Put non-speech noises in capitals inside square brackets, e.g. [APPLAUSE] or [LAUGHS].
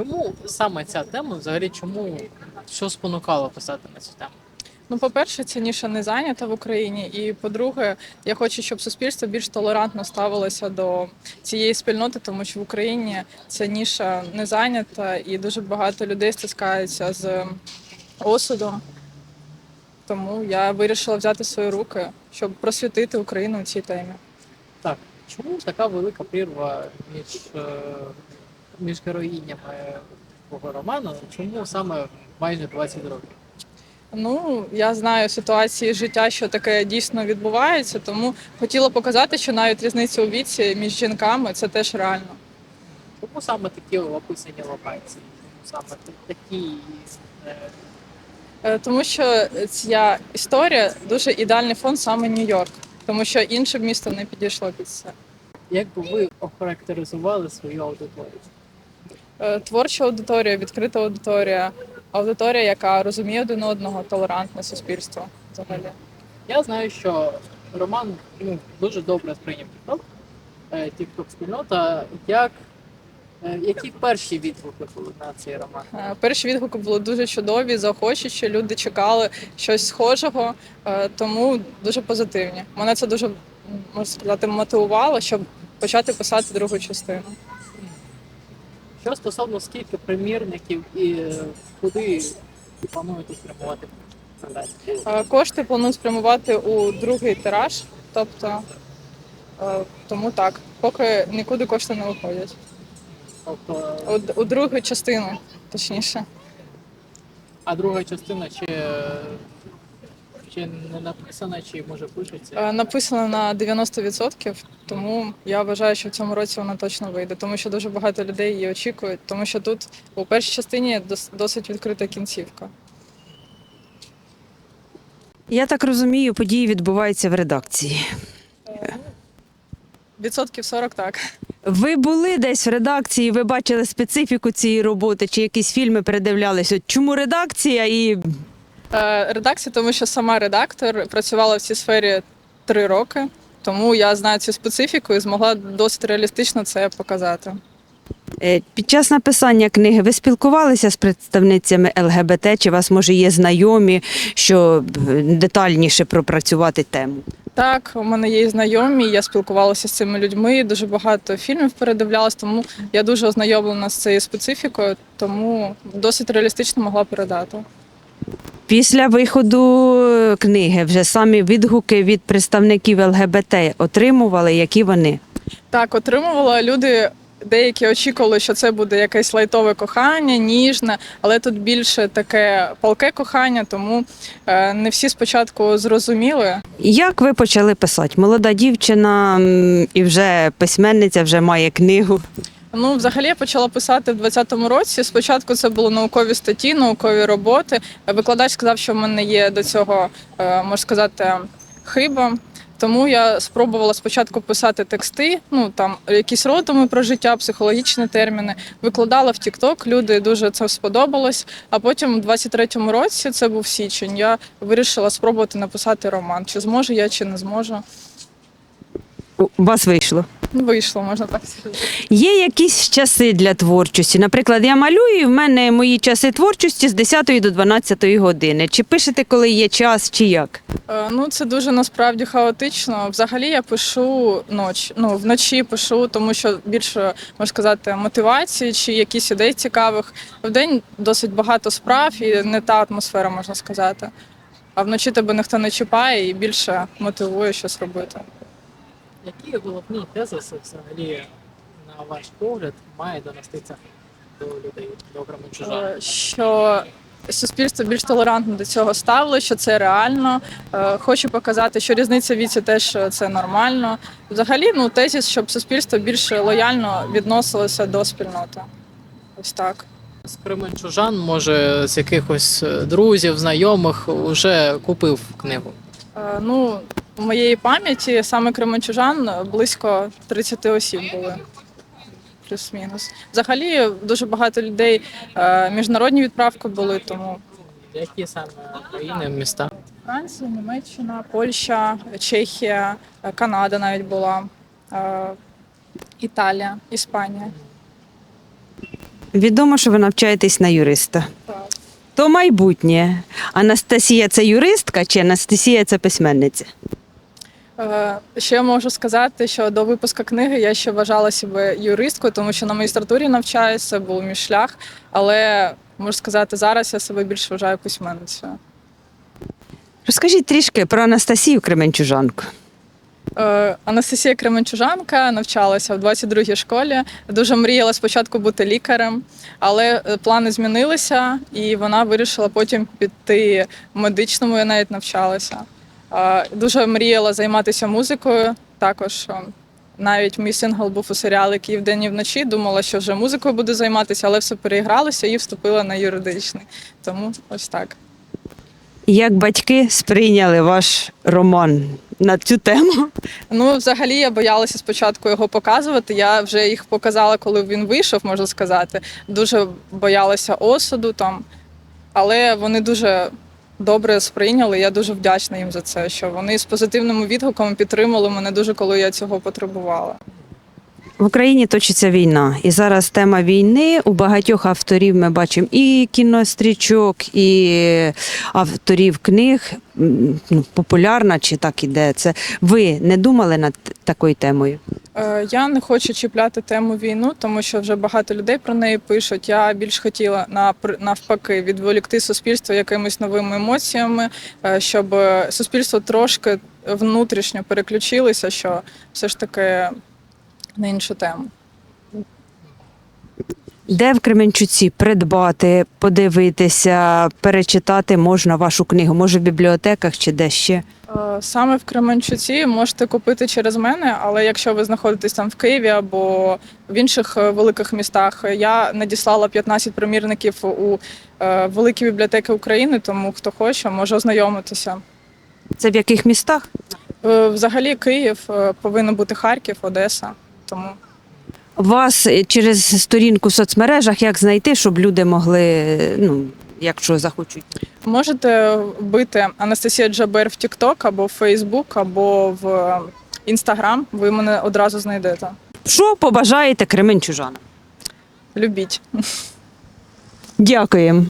чому саме ця тема? Взагалі, чому що спонукало писати на цю тему? Ну, по-перше, ця ніша не зайнята в Україні. І по-друге, я хочу, щоб суспільство більш толерантно ставилося до цієї спільноти, тому що в Україні ця ніша не зайнята, і дуже багато людей стискаються з осудом. Тому я вирішила взяти свої руки, щоб просвітити Україну у цій темі. Так, чому така велика прірва між, е, між героїнями твого роману? Чому саме майже 20 років? Ну, я знаю ситуації життя, що таке дійсно відбувається, тому хотіла показати, що навіть різниця у віці між жінками це теж реально. Чому саме такі описані локації? Саме такі е, Е, Тому що ця історія дуже ідеальний фон саме Нью-Йорк, тому що інше місто не підійшло під це. як би ви охарактеризували свою аудиторію? Е, Творча аудиторія, відкрита аудиторія, аудиторія, яка розуміє один одного, толерантне суспільство взагалі. Я знаю, що роман ну, дуже добре сприйняв TikTok, е, TikTok спільнота. Як, е, які перші відгуки були на цей роман? Перші відгуки були дуже чудові, заохочуючі. Люди чекали щось схожого, тому дуже позитивні. Мене це дуже можна сказати мотивувало, щоб почати писати другу частину. Що стосовно скільки примірників і е, куди плануєте спрямувати? Е, Кошти планую спрямувати у другий тираж, тобто е, тому так, поки нікуди кошти не виходять. Тобто, У, у другу частину, точніше. а друга частина чи, чи не написана, чи може пишеться? Е, Написано на 90%, тому я вважаю, що в цьому році вона точно вийде, тому що дуже багато людей її очікують, тому що тут у першій частині досить відкрита кінцівка. Я так розумію, події відбуваються в редакції. Відсотків 40 так. Ви були десь в редакції, ви бачили специфіку цієї роботи, чи якісь фільми передивлялись? От чому редакція і Редакція, тому що сама редактор працювала в цій сфері три роки, тому я знаю цю специфіку і змогла досить реалістично це показати. Е, Під час написання книги ви спілкувалися з представницями ЛГБТ? Чи вас може є знайомі, що е, детальніше пропрацювати тему? Так, у мене є знайомі, я спілкувалася з цими людьми, дуже багато фільмів передивлялась, тому я дуже ознайомлена з цією специфікою, тому досить реалістично могла передати. Після виходу е, книги вже самі відгуки від представників ЛГБТ отримували, які вони? Так, отримувала люди. Деякі очікували, що це буде якесь лайтове кохання, ніжне, але тут більше таке палке кохання, тому е, не всі спочатку зрозуміли. Як ви почали писати? Молода дівчина і вже письменниця, вже має книгу. Ну, взагалі я почала писати в 20-му році. Спочатку це були наукові статті, наукові роботи. Викладач сказав, що в мене є до цього, е, можна сказати, хиба. Тому я спробувала спочатку писати тексти, ну там якісь роздуми про життя, психологічні терміни. Викладала в TikTok, люди дуже це сподобалось. А потім, у 23-му році, це був січень, я вирішила спробувати написати роман. Чи зможу я, чи не зможу. У вас вийшло. [LAUGHS] Вийшло, можна так сказати. Є якісь часи для творчості. Наприклад, я малюю, і в мене мої часи творчості з 10 до 12 години. Чи пишете, коли є час, чи як? Е, Ну, це дуже насправді хаотично. Взагалі я пишу ноч. Ну, вночі пишу, тому що більше можна сказати мотивації чи якісь ідей цікавих. Вдень досить багато справ і не та атмосфера, можна сказати. А вночі тебе ніхто не чіпає і більше мотивує щось робити. Які головні тезиси взагалі, на ваш погляд, має донести ця до людей, до громадян? Е, Що суспільство більш толерантно до цього ставило, що це реально. Е, Хочу показати, що різниця віці теж е, це нормально. Взагалі, ну тезіс, щоб суспільство більш лояльно відносилося до спільноти. Ось так. З Кременчужан, може, з якихось друзів, знайомих вже купив книгу. Ну, у моєї пам'яті саме кременчужан близько 30 осіб були. Плюс-мінус. Взагалі дуже багато людей е, міжнародні відправки були, тому Які саме країни, міста? Франція, Німеччина, Польща, Чехія, Канада навіть була, е, Італія, Іспанія. Відомо, що ви навчаєтесь на юриста. Так. То майбутнє. Анастасія це юристка чи Анастасія це письменниця? Е, Ще можу сказати, що до випуску книги я ще вважала себе юристкою, тому що на магістратурі навчаюся, був мій шлях. Але можу сказати, зараз я себе більше вважаю письменницею. Розкажіть трішки про Анастасію Кременчужанку. Е, Анастасія Кременчужанка навчалася в 22-й школі. Дуже мріяла спочатку бути лікарем, але е, плани змінилися, і вона вирішила потім піти в медичному. Я навіть навчалася. Е, Дуже мріяла займатися музикою. Також навіть мій сингл був у серіалі Київ день і вночі. Думала, що вже музикою буду займатися, але все переігралося і вступила на юридичний. Тому ось так. Як батьки сприйняли ваш роман на цю тему? Ну, взагалі, я боялася спочатку його показувати. Я вже їх показала, коли він вийшов, можна сказати. Дуже боялася осуду там, але вони дуже добре сприйняли. Я дуже вдячна їм за це, що вони з позитивним відгуком підтримали мене дуже, коли я цього потребувала. В Україні точиться війна, і зараз тема війни у багатьох авторів ми бачимо і кінострічок, і авторів книг ну, популярна чи так іде. Це ви не думали над такою темою? Е, Я не хочу чіпляти тему війну, тому що вже багато людей про неї пишуть. Я більш хотіла навпаки відволікти суспільство якимись новими емоціями, е, щоб суспільство трошки внутрішньо переключилося, що все ж таки на іншу тему. Де в Кременчуці придбати, подивитися, перечитати можна вашу книгу? Може, в бібліотеках чи де ще? Е, Саме в Кременчуці можете купити через мене, але якщо ви знаходитесь там в Києві або в інших е, великих містах, я надіслала 15 примірників у е, великі бібліотеки України, тому хто хоче, може ознайомитися. Це в яких містах? Взагалі Київ повинен бути Харків, Одеса. Тому Вас е, через сторінку в соцмережах як знайти, щоб люди могли, е, ну, якщо захочуть. можете вбити Анастасія Джабер в TikTok або в Facebook, або в Instagram. Ви мене одразу знайдете. Що побажаєте Кременчужанам? Любіть. Дякуємо.